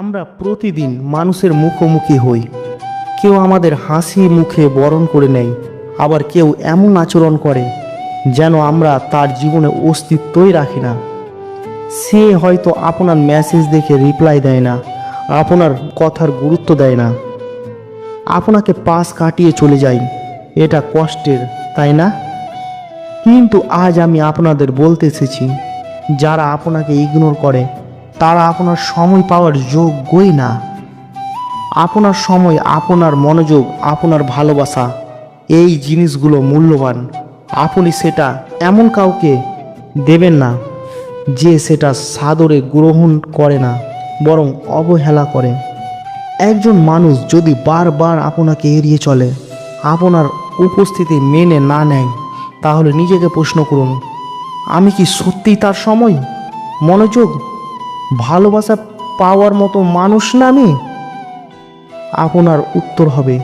আমরা প্রতিদিন মানুষের মুখোমুখি হই। কেউ আমাদের হাসি মুখে বরণ করে নেয়, আবার কেউ এমন আচরণ করে যেন আমরা তার জীবনে অস্তিত্বই রাখি না। সে হয়তো আপনার মেসেজ দেখে রিপ্লাই দেয় না, আপনার কথার গুরুত্ব দেয় না। আপনাকে পাশ কাটিয়ে চলে যায় এটা কষ্টের, তাই না? কিন্তু আজ আমি আপনাদের বলতে এসেছি, যারা আপনাকে ইগনোর করে তারা আপনার সময় পাওয়ার যোগ্যই না। আপনার সময়, আপনার মনোযোগ, আপনার ভালোবাসা, এই জিনিসগুলো মূল্যবান। আপনি সেটা এমন কাউকে দেবেন না যে সেটা সাদরে গ্রহণ করে না, বরং অবহেলা করে। একজন মানুষ যদি বারবার আপনাকে এড়িয়ে চলে, আপনার উপস্থিতি মেনে না নেয়, তাহলে নিজেকে প্রশ্ন করুন, আমি কি সত্যিই তার সময়, মনোযোগ ভালোবাসা পাওয়ার মতো মানুষ না আমি? আপনার উত্তর হবে,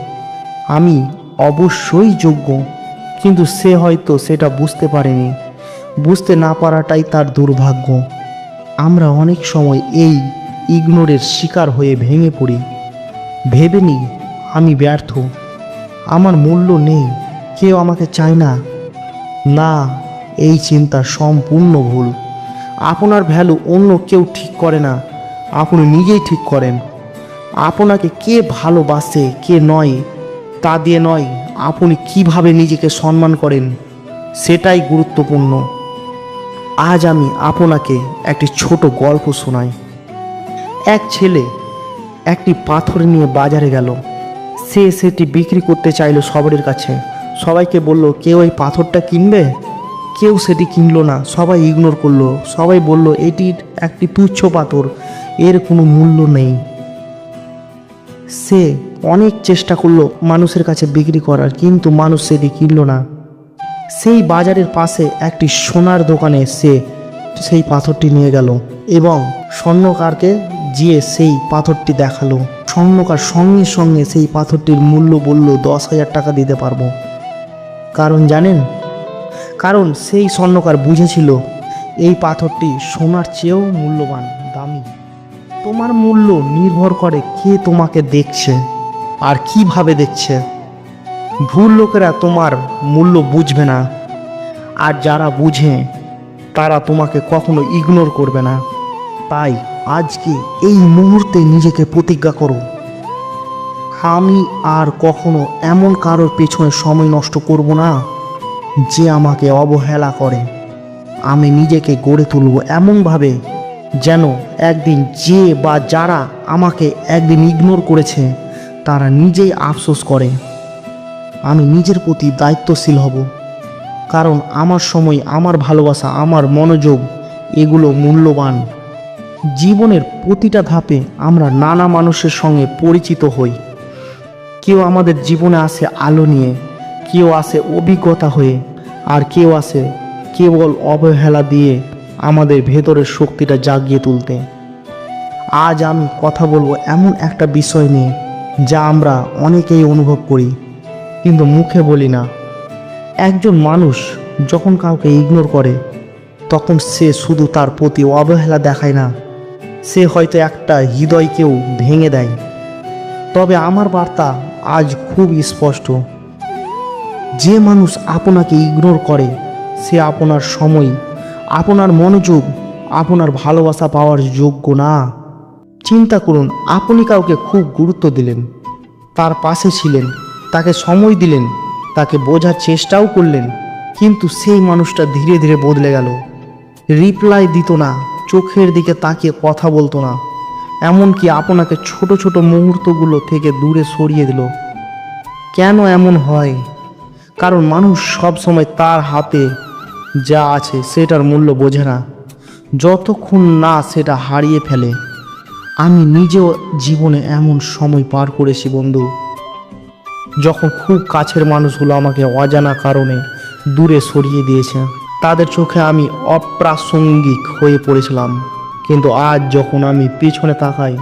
আমি অবশ্যই যোগ্য। কিন্তু সে হয়তো সেটা বুঝতে পারেনি। বুঝতে না পারাটাই তার দুর্ভাগ্য। আমরা অনেক সময় এই ইগনোরের শিকার হয়ে ভেঙে পড়ি। ভেবে নিই আমি ব্যর্থ। আমার মূল্য নেই। কেউ আমাকে চায় না। না, এই চিন্তা সম্পূর্ণ ভুল। আপনার ভ্যালু অন্য কেউ ঠিক করে না। আপনি নিজেই ঠিক করেন। আপনাকে কে ভালোবাসে, কে নয়, তা দিয়ে নয়, আপনি কীভাবে নিজেকে সম্মান করেন, সেটাই গুরুত্বপূর্ণ। আজ আমি আপনাকে একটি ছোট গল্প শোনাই। এক ছেলে একটি পাথর নিয়ে বাজারে গেল। সে সেটি বিক্রি করতে চাইল সবার কাছে। সবাইকে বলল, কেউ এই পাথরটা কিনবে? কেউ সেটি কিনলো না, সবাই ইগনোর করল, সবাই বলল এটির একটি তুচ্ছ পাথর, এর কোনো মূল্য নেই। সে অনেক চেষ্টা করল মানুষের কাছে বিক্রি করার, কিন্তু মানুষ সেটি কিনলো না। সেই বাজারের পাশে একটি সোনার দোকানে সে সেই পাথরটি নিয়ে গেল এবং স্বর্ণকারকে গিয়ে সেই পাথরটি দেখাল। স্বর্ণকার সঙ্গে সঙ্গে সেই পাথরটির মূল্য বলল, দশ হাজার টাকা দিতে পারব। কারণ জানেন কারণ সেই স্বর্ণকার বুঝেছিল এই পাথরটি সোনার চেয়েও মূল্যবান, দামি। তোমার মূল্য নির্ভর করে কে তোমাকে দেখছে আর কীভাবে দেখছে। ভুল লোকেরা তোমার মূল্য বুঝবে না। আর যারা বুঝে, তারা তোমাকে কখনো ইগনোর করবে না। তাই আজকে এই মুহূর্তে নিজেকে প্রতিজ্ঞা করো। আমি আর কখনো এমন কারোর পেছনে সময় নষ্ট করব না। যে আমাকে অবহেলা করে, আমি নিজেকে গড়ে তুলব এমনভাবে যেন একদিন যে বা যারা আমাকে একদিন ইগনোর করেছে, তারা নিজেই আফসোস করে। আমি নিজের প্রতি দায়িত্বশীল হব, কারণ আমার সময়, আমার ভালোবাসা, আমার মনোযোগ এগুলো মূল্যবান। জীবনের প্রতিটা ধাপে আমরা নানা মানুষের সঙ্গে পরিচিত হই। কেউ আমাদের জীবনে আসে আলো নিয়ে কেউ আসে অভিজ্ঞতা হয়ে, আর কেউ আসে কেবল অবহেলা দিয়ে আমাদের ভেতরের শক্তিটা জাগিয়ে তুলতে। আজ আমি কথা বলব এমন একটা বিষয় নিয়ে যা আমরা অনেকেই অনুভব করি, কিন্তু মুখে বলি না। একজন মানুষ যখন কাউকে ইগনোর করে, তখন সে শুধু তার প্রতি অবহেলা দেখায় না, সে হয়তো একটা হৃদয়কেও ভেঙে দেয়। তবে আমার বার্তা আজ খুব স্পষ্ট। যে মানুষ আপনাকে ইগনোর করে, সে আপনার সময়, আপনার মনোযোগ, আপনার ভালোবাসা পাওয়ার যোগ্য না। চিন্তা করুন, আপনি কাউকে খুব গুরুত্ব দিলেন, তার পাশে ছিলেন, তাকে সময় দিলেন, তাকে বোঝার চেষ্টাও করলেন, কিন্তু সেই মানুষটা ধীরে ধীরে বদলে গেল। রিপ্লাই দিত না, চোখের দিকে তাকিয়ে কথা বলতো না, এমনকি আপনাকে ছোট ছোট মুহূর্তগুলো থেকে দূরে সরিয়ে দিল। কেন এমন হয়? কারণ মানুষ সব সময় তার হাতে যা আছে সেটার মূল্য বোঝে না। যতক্ষণ না সেটা হারিয়ে ফেলে, আমি নিজেও জীবনে এমন সময় পার করেছি বন্ধু, যখন খুব কাছের মানুষগুলো আমাকে অজানা কারণে দূরে সরিয়ে দিয়েছে। তাদের চোখে আমি অপ্রাসঙ্গিক হয়ে পড়েছিলাম। কিন্তু আজ যখন আমি পিছনে তাকাই,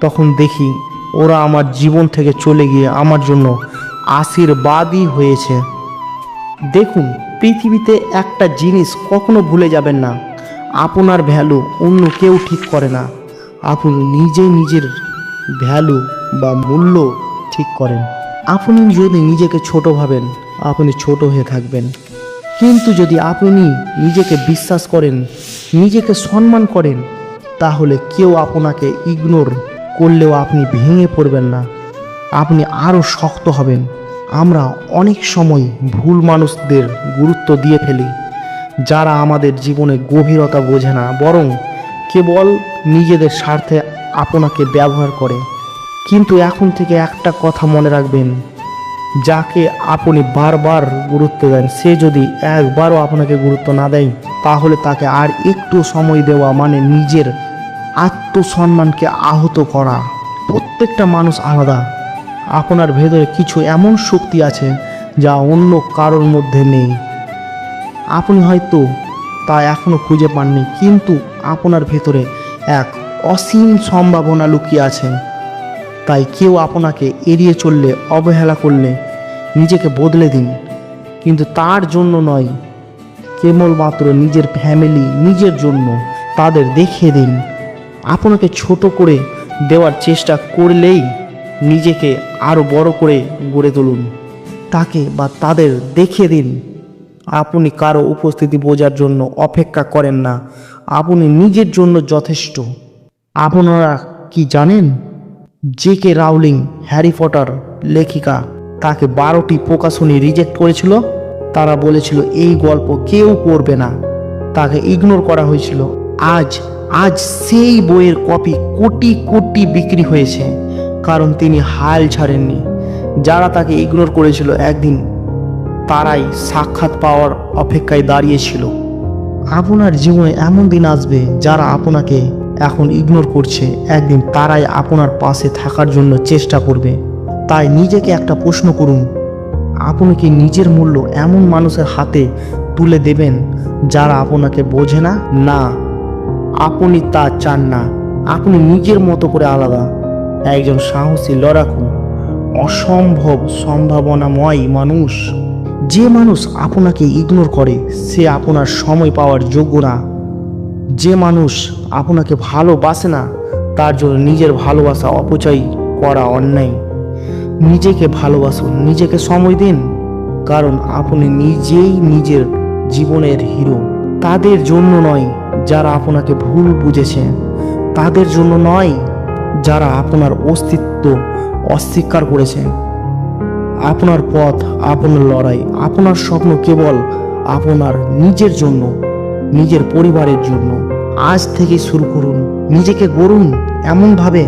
তখন দেখি ওরা আমার জীবন থেকে চলে গিয়ে আমার জন্য আশীর্বাদই হয়েছে। দেখুন, পৃথিবীতে একটা জিনিস কখনো ভুলে যাবেন না। আপনার ভ্যালু অন্য কেউ ঠিক করে না। আপনি নিজে নিজের ভ্যালু বা মূল্য ঠিক করেন। আপনি যদি নিজেকে ছোট ভাবেন, আপনি ছোট হয়ে থাকবেন। কিন্তু যদি আপনি নিজেকে বিশ্বাস করেন, নিজেকে সম্মান করেন, তাহলে কেউ আপনাকে ইগনোর করলেও আপনি ভেঙে পড়বেন না। আপনি আরও শক্ত হবেন। আমরা অনেক সময় ভুল মানুষদের গুরুত্ব দিয়ে ফেলি, যারা আমাদের জীবনে গভীরতা বোঝে না, বরং কেবল নিজেদের স্বার্থে আপনাকে ব্যবহার করে। কিন্তু এখন থেকে একটা কথা মনে রাখবেন, যাকে আপনি বারবার গুরুত্ব দেন, সে যদি একবারও আপনাকে গুরুত্ব না দেয়, তাহলে তাকে আর একটু সময় দেওয়া মানে নিজের আত্মসম্মানকে আহত করা। প্রত্যেকটা মানুষ আলাদা। আপনার ভেতরে কিছু এমন শক্তি আছে যা অন্য কারোর মধ্যে নেই। আপনি হয়তো তা এখনও খুঁজে পাননি, কিন্তু আপনার ভেতরে এক অসীম সম্ভাবনা লুকিয়ে আছে। তাই কেউ আপনাকে এড়িয়ে চললে, অবহেলা করলে নিজেকে বদলে দিন। কিন্তু তার জন্য নয়, কেবলমাত্র নিজের ফ্যামিলি নিজের জন্য তাদের দেখিয়ে দিন। আপনাকে ছোট করে দেওয়ার চেষ্টা করলেই নিজেকে আরও বড় করে গড়ে তুলুন। তাকে বা তাদের দেখিয়ে দিন। আপনি কারও উপস্থিতি বোঝার জন্য অপেক্ষা করেন না। আপনি নিজের জন্য যথেষ্ট। আপনারা কি জানেন? J K Rowling, Harry Potter লেখিকা, তাকে বারোটি প্রকাশনী রিজেক্ট করেছিল। তারা বলেছিল, এই গল্প কেউ পড়বে না। তাকে ইগনোর করা হয়েছিল। আজ আজ সেই বইয়ের কপি কোটি কোটি বিক্রি হয়েছে। কারণ তিনি হাল ছাড়েননি। যারা তাকে ইগনোর করেছিল, একদিন তারাই সাক্ষাৎ পাওয়ার অপেক্ষায় দাঁড়িয়েছিল। আপনার জীবনে এমন দিন আসবে যারা আপনাকে এখন ইগনোর করছে। একদিন তারাই আপনার পাশে থাকার জন্য চেষ্টা করবে। তাই নিজেকে একটা প্রশ্ন করুন, আপনি কি নিজের মূল্য এমন মানুষের হাতে তুলে দেবেন যারা আপনাকে বোঝে না? না, আপনি তা চান না। আপনি নিজের মতো করে আলাদা। একজন সাহসী লড়াকু, অসম্ভব সম্ভাবনাময় মানুষ। যে মানুষ আপনাকে ইগনোর করে, সে আপনার সময় পাওয়ার যোগ্য না। যে মানুষ আপনাকে ভালোবাসে না, তার জন্য নিজের ভালোবাসা অপচয় করা অন্যায়। নিজেকে ভালোবাসুন, নিজেকে সময় দিন, কারণ আপনি নিজেই নিজের জীবনের হিরো। তাদের জন্য নয়, যারা আপনাকে ভুল বুঝেছে। তাদের জন্য নয় যারা আপনার অস্তিত্ব অস্বীকার করেছে আপনার পথ, আপনার লড়াই, আপনার স্বপ্ন কেবল আপনার নিজের জন্য, নিজের পরিবারের জন্য। আজ থেকে শুরু করুন, নিজেকে গড়ুন এমনভাবে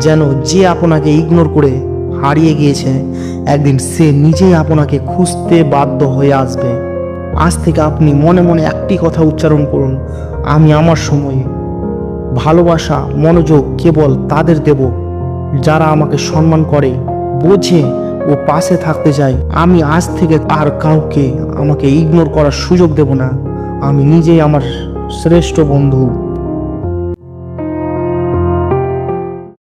যেন যে আপনাকে ইগনোর করে হারিয়ে গিয়েছে, একদিন সে নিজেই আপনাকে খুঁজতে বাধ্য হয়ে আসবে। আজ থেকে আপনি মনে মনে একটি কথা উচ্চারণ করুন, আমি আমার সময়ে ভালোবাসা, মনোযোগ কেবল তাদের দেব। যারা আমাকে সম্মান করে, বোঝে ও পাশে থাকতে চায়, আমি আজ থেকে আর কাউকে আমাকে ইগনোর করার সুযোগ দেব না। আমি নিজেই আমার শ্রেষ্ঠ বন্ধু।